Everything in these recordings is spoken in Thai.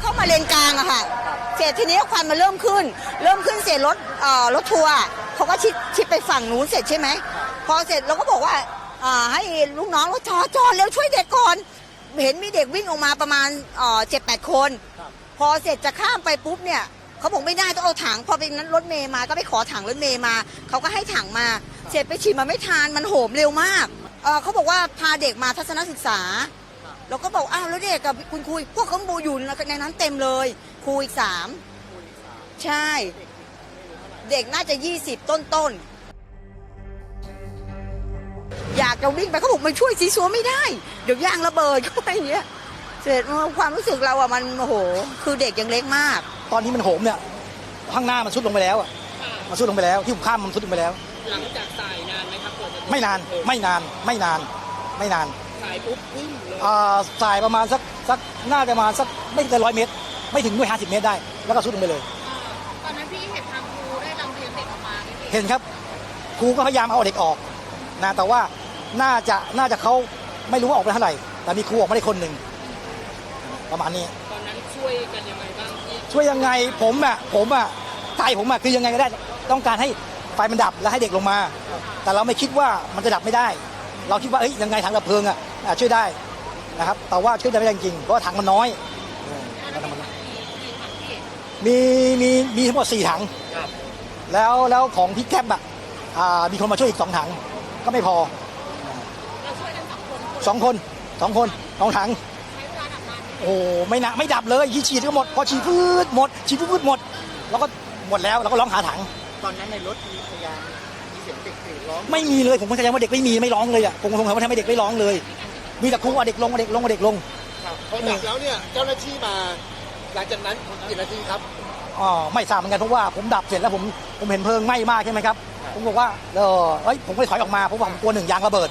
เข้ามาเลนกลางอะค่ะ เสร็จทีนี้ควันมันเริ่มขึ้น เริ่มขึ้นเสร็จรถเอ่อรถทัวร์เขาก็ชิดชิดไปฝั่งนู้นเสร็จใช่ไหม พอเสร็จเราก็บอกว่าอ่าให้ลูกน้องว่าจอดจอดเร็วช่วยเด็กก่อน เห็นมีเด็กวิ่งออกมาประมาณเจ็ดแปดคน พอเสร็จจะข้ามไปปุ๊บเนี่ยเขาบอกไม่ได้ต้องเอาถังพอเป็นนั้นรถเมย์มาก็ไปขอถังรถเมย์มาเขาก็ให้ถังมา เสร็จไปฉีดมาไม่ทานมันโหมเร็วมากเอ่อเขาบอกว่าพาเด็กมาทัศนศึกษา เราก็บอกอ้าวแล้วเด็กกับคุณครูพวกเขาบูอยู่ในนั้นเต็มเลยครูอีกสามใช่ เด็กน่าจะยี่สิบต้นต้นๆอยากจะวิ่งไปเขาบอกมันช่วยซีซัวไม่ได้ เดี๋ยวยางระเบิดเข้าไปอย่างเงี้ยเสร็จความรู้สึกเราอะมันโอ้โห คือเด็กยังเล็กมาก ตอนที่มันโหมเนี่ยข้างหน้ามันซุดลงไปแล้วอะมันซุดลงไปแล้วที่ผมข้ามมันซุดลงไปแล้ว หลังจากสายนานไหมครับกว่าจะไม่นานไม่นานไม่นานไม่นาน สายปุ๊บพึ่งเลยอ่าสายประมาณสักสักน่าจะประมาณสักไม่เกินร้อยเมตร ไม่ถึงด้วยห้าสิบเมตรได้ แล้วก็ซุดลงไปเลย ตอนนั้นพี่เห็นทางครูได้ลำเลียงเด็กออกมาไหมพี่เห็นครับครูก็พยายามเอาเด็กออกนะแต่ว่าน่าจะน่าจะเขาไม่รู้ว่าออกไปเท่าไหร่ แต่มีครูออกมาได้คนหนึ่งประมาณนี้ ตอนนั้นช่วยกันยังไงบ้างที่ช่วยยังไงผมอะผมอะใจผมอะคือยังไงก็ได้ ต้องการให้ไฟมันดับแล้วให้เด็กลงมา แต่เราไม่คิดว่ามันจะดับไม่ได้ เราคิดว่าเอ้ยยังไงถังดับเพลิงอะอะ ช่วยได้นะครับ แต่ว่าช่วยได้ไม่ได้จริงๆเพราะว่าถังมันน้อยเออถังมันน้อยมีมีมีทั้งหมดสี่ถังครับแล้วแล้วของพี่แคปอะอ่ามีคนมาช่วยอีกสองถังก็ไม่พอเราช่วยกันสองคนสองคนสองคนสองถังใช้เวลาดับนานไหมโอ้โหไม่นะไม่ดับเลยยีฉีดก็หมด พอฉีดพืดหมดฉีดพืดหมด แล้วก็หมดแล้วเราก็ร้องหาถัง ตอนนั้นในรถมีพยานมีเสียงเด็กกรีดร้องไม่มีเลยผมก็แสดงว่าเด็กไม่มีไม่ร้องเลยอะผมสงสัยว่าทำไมเด็กไม่ร้องเลย มีแต่ครูเอาเด็กลงเอาเด็กลงเอาเด็กลงครับพอดับแล้วเนี่ยเจ้าหน้าที่มา หลังจากนั้นกี่นาทีครับอ๋อไม่ทราบเหมือนกันเพราะว่าผมดับเสร็จแล้วผมผมเห็นเพลิงไหม้มากใช่ไหมครับผมบอกว่าเออเอ้ยผมก็เลยถอยออกมาเพราะว่าผมกลัวหนึ่งยางระเบิด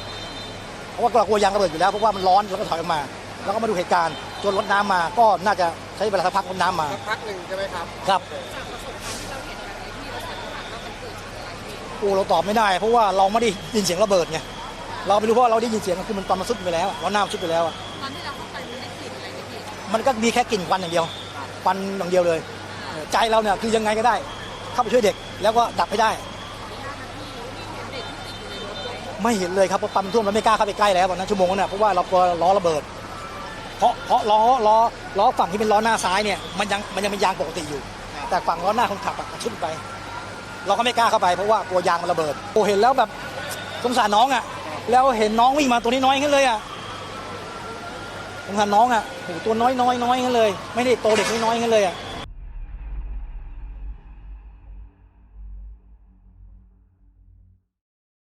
เพราะว่ากลัวยางระเบิดอยู่แล้วเพราะว่ามันร้อนแล้วก็ถอยออกมา แล้วก็มาดูเหตุการณ์จนรถน้ำมาก็น่าจะใช้เวลาสักพักรถน้ำมาสักพักหนึ่งใช่ไหมครับครับโอ้เราตอบไม่ได้ เพราะว่าเราไม่ได้ยินเสียงระเบิดไง เราไม่รู้เพราะว่าเราได้ยินเสียงคือมันตอนมันซุดไปแล้วอะเราหน้ามันซุดไปแล้วอะตอนที่เราเข้าไปมันได้กลิ่นอะไรไหมพี่มันก็มีแค่กลิ่นควันอย่างเดียวควันอย่างเดียวเลยเออใจเราเนี่ยคือยังไงก็ได้ เข้าไปช่วยเด็กแล้วก็ดับให้ได้ ไม่เห็นเลยครับเพราะปั๊มท่วมเราไม่กล้าเข้าไปใกล้แล้วตอนนั้นชั่วโมงนั้นนะเพราะว่าเรากลัวล้อระเบิด เพราะเพราะล้อล้อล้อฝั่งที่เป็นล้อหน้าซ้ายเนี่ยมันยังมันยังเป็นยางปกติอยู่ แต่ฝั่งล้อหน้าคนขับอะชุดไป เราก็ไม่กล้าเข้าไปเพราะว่ากลัวยางมันระเบิดโอ้เห็นแล้วแบบสงสารน้องอะ แล้วเห็นน้องวิ่งมาตัวน้อยๆขึ้นเลยอะสงสารน้องอะโอ้ตัวน้อยน้อยน้อยขึ้นเลย ไม่ได้โตเด็กน้อยๆขึ้นเลยอะ